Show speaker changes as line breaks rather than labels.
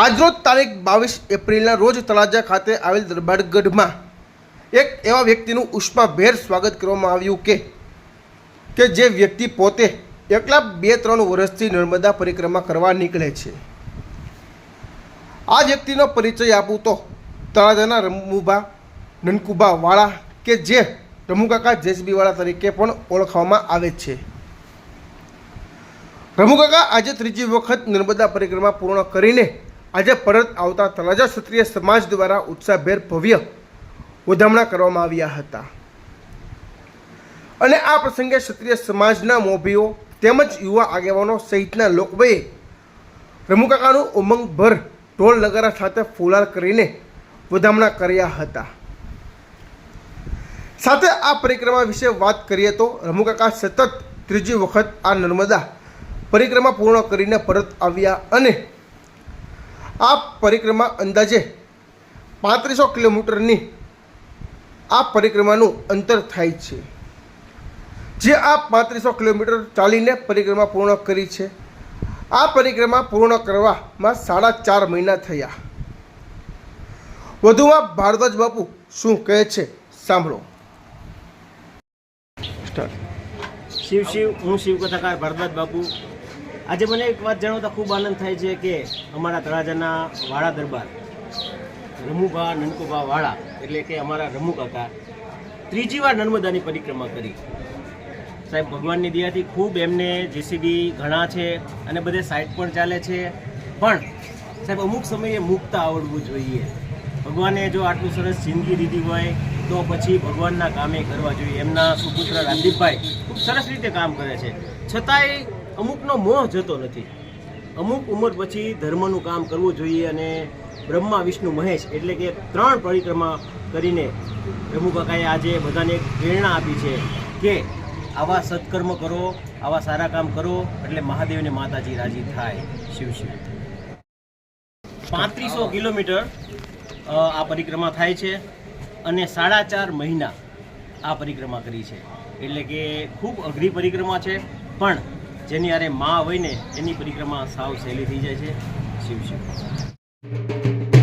આજરોજ તારીખ બાવીસ એપ્રિલના રોજ તળાજા ખાતે આવેલ દરબારગઢમાં એક એવા વ્યક્તિનું ઉષ્માભેર સ્વાગત કરવામાં આવ્યું કે કે જે વ્યક્તિ પોતે એકલા બે ત્રણ વર્ષથી નર્મદા પરિક્રમા કરવા નીકળે છે. આ વ્યક્તિનો પરિચય આપું તો તળાજાના રમુભા નનકુબા વાળા કે જે રમુકાકા જેસબી વાળા તરીકે પણ ઓળખવામાં આવે છે. રમુકાકા આજે ત્રીજી વખત નર્મદા પરિક્રમા પૂર્ણ કરીને આજે પરત આવતા તળાજા ક્ષત્રિય સમાજ દ્વારા ઉત્સાહભેર ભવ્ય વધામણા કરવામાં આવ્યા હતા. અને આ પ્રસંગે ક્ષત્રિય સમાજના મોભીઓ તેમજ યુવા આગેવાનો સહિતના લોકોએ રમુકાકાનું ઉમંગભર ઢોલ નગારા સાથે ફુલાર કરીને વધામણા કર્યા હતા. સાથે આ પરિક્રમા વિશે વાત કરીએ તો રમુકાકા સતત ત્રીજી વખત આ નર્મદા પરિક્રમા પૂર્ણ કરીને પરત આવ્યા અને આ પરિક્રમા અંદાજે પાંત્રીસો કિલોમીટરની આ પરિક્રમાનું અંતર થાય છે. જે આ પાંત્રીસો કિલોમીટર ચાલીને પરિક્રમા પૂર્ણ કરી છે. આ પરિક્રમા પૂર્ણ કરવામાં સાડા ચાર મહિના થયા. વધુમાં ભારદ્વાજ બાપુ શું કહે છે સાંભળો.
શિવ શિવ, હું શિવ કથાકાર ભારદ્વાજ બાપુ. આજે મને એક વાત જાણવતા ખૂબ આનંદ થાય છે કે અમારા તળાજાના વાળા દરબાર, રમુભા નનકુભા વાળા, એટલે કે અમારા રમુ કાકા, ત્રીજી વાર નર્મદાની પરિક્રમા કરી. સાહેબ, ભગવાનની દયાથી ખૂબ એમને જેસીબી ઘણા છે અને બધે સાઈડ પણ ચાલે છે. પણ, સાહેબ, અમુક સમયે મૂકતા આવડવું જોઈએ. ભગવાને જો આટલું સરસ જિંદગી દીધી હોય, તો પછી ભગવાનના કામે કરવા જોઈએ. એમના સુપુત્ર રામદીપભાઈ ખૂબ સરસ રીતે કામ કરે છે. છતાંય અમુકનો મોહ જતો નથી. અમુક ઉંમર પછી ધર્મનું કામ કરવું જોઈએ અને બ્રહ્મા, વિષ્ણુ, મહેશ એટલે કે ત્રણ પરિક્રમા કરીને રમુ કાકાએ આજે બધાને એક પ્રેરણા આપી છે કે આવા સત્કર્મ કરો, આવા સારા કામ કરો એટલે મહાદેવને માતાજી રાજી થાય. શિવ શિવ. પાંત્રીસો કિલોમીટર આ પરિક્રમા થાય છે અને સાડા ચાર મહિના આ પરિક્રમા કરી છે. એટલે કે ખૂબ અઘરી પરિક્રમા છે, પણ જેની આરે માં હોય ને એની પરિક્રમા સાવ સહેલી થઈ જાય છે. શિવ શિવ.